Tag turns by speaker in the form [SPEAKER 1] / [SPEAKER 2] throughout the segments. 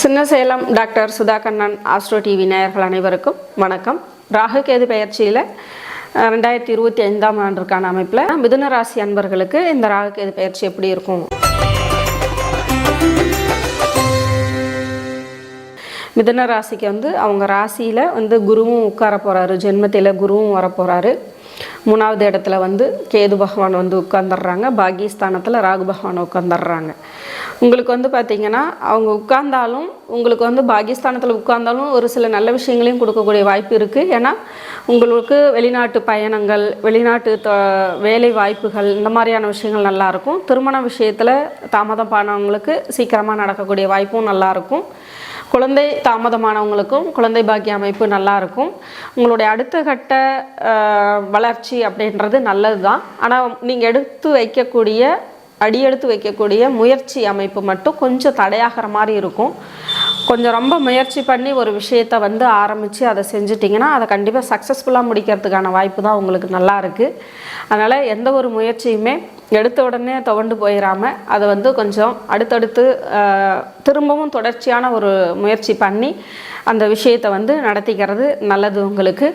[SPEAKER 1] Chinnasalem doctor Sudhakannan Astro TV நேயர்கள் அனைவருக்கும் வணக்கம். ராகு கேது பயிற்சியில் ரெண்டாயிரத்தி இருபத்தி ஐந்தாம் ஆண்டிற்கான அமைப்பில் மிதுன ராசி அன்பர்களுக்கு இந்த ராகு கேது பயிற்சி எப்படி இருக்கும்? மிதன ராசிக்கு வந்து அவங்க ராசியில் வந்து குருவும் உட்கார போகிறாரு ஜென்மத்தில் குருவும் வர போகிறாரு மூணாவது இடத்துல வந்து கேது பகவான் வந்து உட்காந்துடுறாங்க பாகிஸ்தானத்தில் ராகு பகவான் உட்காந்துடுறாங்க உங்களுக்கு வந்து பார்த்திங்கன்னா அவங்க உட்கார்ந்தாலும் உங்களுக்கு வந்து பாகிஸ்தானத்தில் உட்கார்ந்தாலும் ஒரு சில நல்ல விஷயங்களையும் கொடுக்கக்கூடிய வாய்ப்பு இருக்குது ஏன்னா உங்களுக்கு வெளிநாட்டு பயணங்கள் வெளிநாட்டு வேலை வாய்ப்புகள் இந்த மாதிரியான விஷயங்கள் நல்லாயிருக்கும் திருமண விஷயத்தில் தாமதம் பண்ணவங்களுக்கு சீக்கிரமாக நடக்கக்கூடிய வாய்ப்பும் நல்லாயிருக்கும் குழந்தை தாமதமானவங்களுக்கும் குழந்தை பாக்கிய அமைப்பு நல்லா இருக்கும் உங்களுடைய அடுத்த கட்ட வளர்ச்சி அப்படின்றது நல்லது தான் ஆனால் நீங்கள் எடுத்து வைக்கக்கூடிய அடியெடுத்து வைக்கக்கூடிய முயற்சி அமைப்பு மட்டும் கொஞ்சம் தடையாகிற மாதிரி இருக்கும். கொஞ்சம் ரொம்ப முயற்சி பண்ணி ஒரு விஷயத்தை வந்து ஆரம்பித்து அதை செஞ்சிட்டிங்கன்னா அதை கண்டிப்பாக சக்ஸஸ்ஃபுல்லாக முடிக்கிறதுக்கான வாய்ப்பு தான் உங்களுக்கு நல்லா இருக்குது அதனால் எந்த ஒரு முயற்சியுமே எடுத்த உடனே துவண்டு போயிடாமல் அதை வந்து கொஞ்சம் அடுத்தடுத்து திரும்பவும் தொடர்ச்சியான ஒரு முயற்சி பண்ணி அந்த விஷயத்தை வந்து நடத்திக்கிறது நல்லது உங்களுக்கு.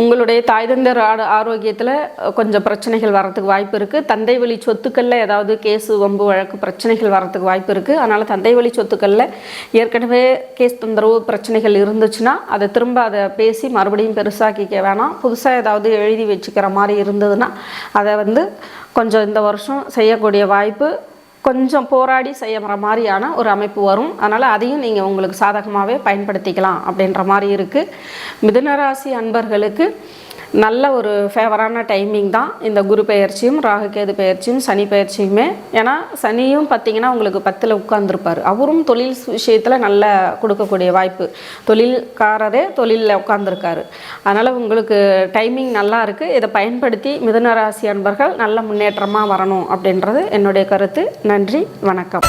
[SPEAKER 1] உங்களுடைய தாய் தந்தர் ஆரோக்கியத்தில் கொஞ்சம் பிரச்சனைகள் வரத்துக்கு வாய்ப்பு இருக்குது தந்தை வழி சொத்துக்களில் ஏதாவது கேஸு வம்பு வழக்கு பிரச்சனைகள் வரத்துக்கு வாய்ப்பு இருக்குது அதனால் தந்தை வழி சொத்துக்களில் ஏற்கனவே கேஸ் தொந்தரவு பிரச்சனைகள் இருந்துச்சுன்னா அதை திரும்ப அதை பேசி மறுபடியும் பெருசாக்கிக்க வேணாம். புதுசாக ஏதாவது எழுதி வச்சுக்கிற மாதிரி இருந்ததுன்னா அதை வந்து கொஞ்சம் இந்த வருஷம் செய்யக்கூடிய வாய்ப்பு கொஞ்சம் போராடி செய்யற மாதிரியான ஒரு அமைப்பு வரும். அதனால் அதையும் நீங்கள் உங்களுக்கு சாதகமாகவே பயன்படுத்திக்கலாம் அப்படின்ற மாதிரி இருக்குது மிதுனராசி அன்பர்களுக்கு நல்ல ஒரு ஃபேவரான டைமிங் தான் இந்த குரு பெயர்ச்சியும் ராகுகேது பெயர்ச்சியும் சனி பெயர்ச்சியுமே. ஏன்னா சனியும் பார்த்தீங்கன்னா உங்களுக்கு பத்தில் உட்காந்துருப்பார் அவரும் தொழில் விஷயத்தில் நல்ல கொடுக்கக்கூடிய வாய்ப்பு. தொழில்காரரே தொழிலில் உட்காந்துருக்காரு அதனால் உங்களுக்கு டைமிங் நல்லா இருக்குது இதை பயன்படுத்தி மிதுனராசி அன்பர்கள் நல்ல முன்னேற்றமாக வரணும் அப்படின்றது என்னுடைய கருத்து. நன்றி வணக்கம்.